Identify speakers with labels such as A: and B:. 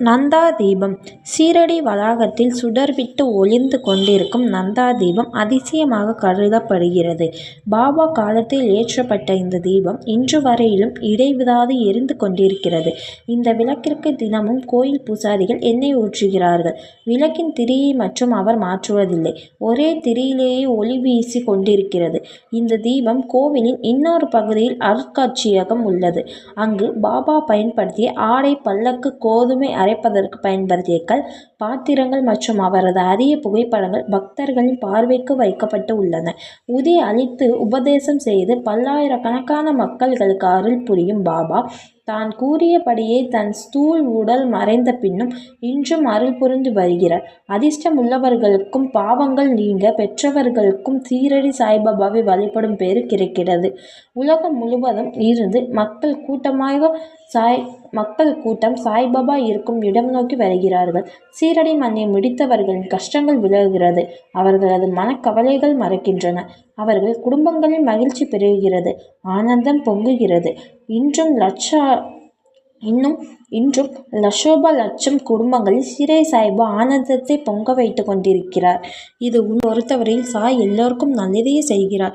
A: நந்தா தீபம் சீரடி வளாகத்தில் சுடர்விட்டு ஒளிந்து கொண்டிருக்கும் நந்தா தீபம் அதிசயமாக கருதப்படுகிறது. பாபா காலத்தில் ஏற்றப்பட்ட இந்த தீபம் இன்று வரையிலும் இடைவிடாது எரிந்து கொண்டிருக்கிறது. இந்த விளக்கிற்கு தினமும் கோயில் பூசாரிகள் எண்ணெய் ஊற்றுகிறார்கள். விளக்கின் திரியை மற்றும் அவர் மாற்றுவதில்லை. ஒரே திரியிலேயே ஒளி வீசி கொண்டிருக்கிறது. இந்த தீபம் கோவிலின் இன்னொரு பகுதியில் அருட்காட்சியகம் உள்ளது. அங்கு பாபா பயன்படுத்திய ஆடை பல்லக்கு கோதுமை மறைப்பதற்கு பயன்படுத்திய கல் பாத்திரங்கள் மற்றும் அவரது அரிய புகைப்படங்கள் பக்தர்களின் பார்வைக்கு வைக்கப்பட்டு உள்ளன. உதி அளித்து உபதேசம் செய்து பல்லாயிரக்கணக்கான மக்களுக்கு அருள் புரியும் பாபா தான் கூறியபடியே தன் ஸ்தூல் உடல் மறைந்த பின்னும் இன்றும் அருள் புரிந்து வருகிறார். அதிர்ஷ்டம் உள்ளவர்களுக்கும் பாவங்கள் நீங்க பெற்றவர்களுக்கும் சீரடி சாய்பாபாவை வழிபடும் பேறு கிடைக்கிறது. உலகம் முழுவதும் இருந்து மக்கள் கூட்டமாக சாய் மக்கள் கூட்டம் சாய்பாபா இருக்கும் இடம் நோக்கி வருகிறார்கள். சீரடி மண்ணை முடித்தவர்களின் கஷ்டங்கள் விலகுகிறது. அவர்களது மனக்கவலைகள் மறக்கின்றன. அவர்கள் குடும்பங்களில் மகிழ்ச்சி பெருகுகிறது. ஆனந்தம் பொங்குகிறது. இன்னும் இன்றும் லட்சோப லட்சம் குடும்பங்களில் சிறை சாய்பு ஆனந்தத்தை பொங்க வைத்து கொண்டிருக்கிறார். இது உண்மை. பொறுத்தவரையில் சாய் எல்லோருக்கும் நல்லதையே செய்கிறார்.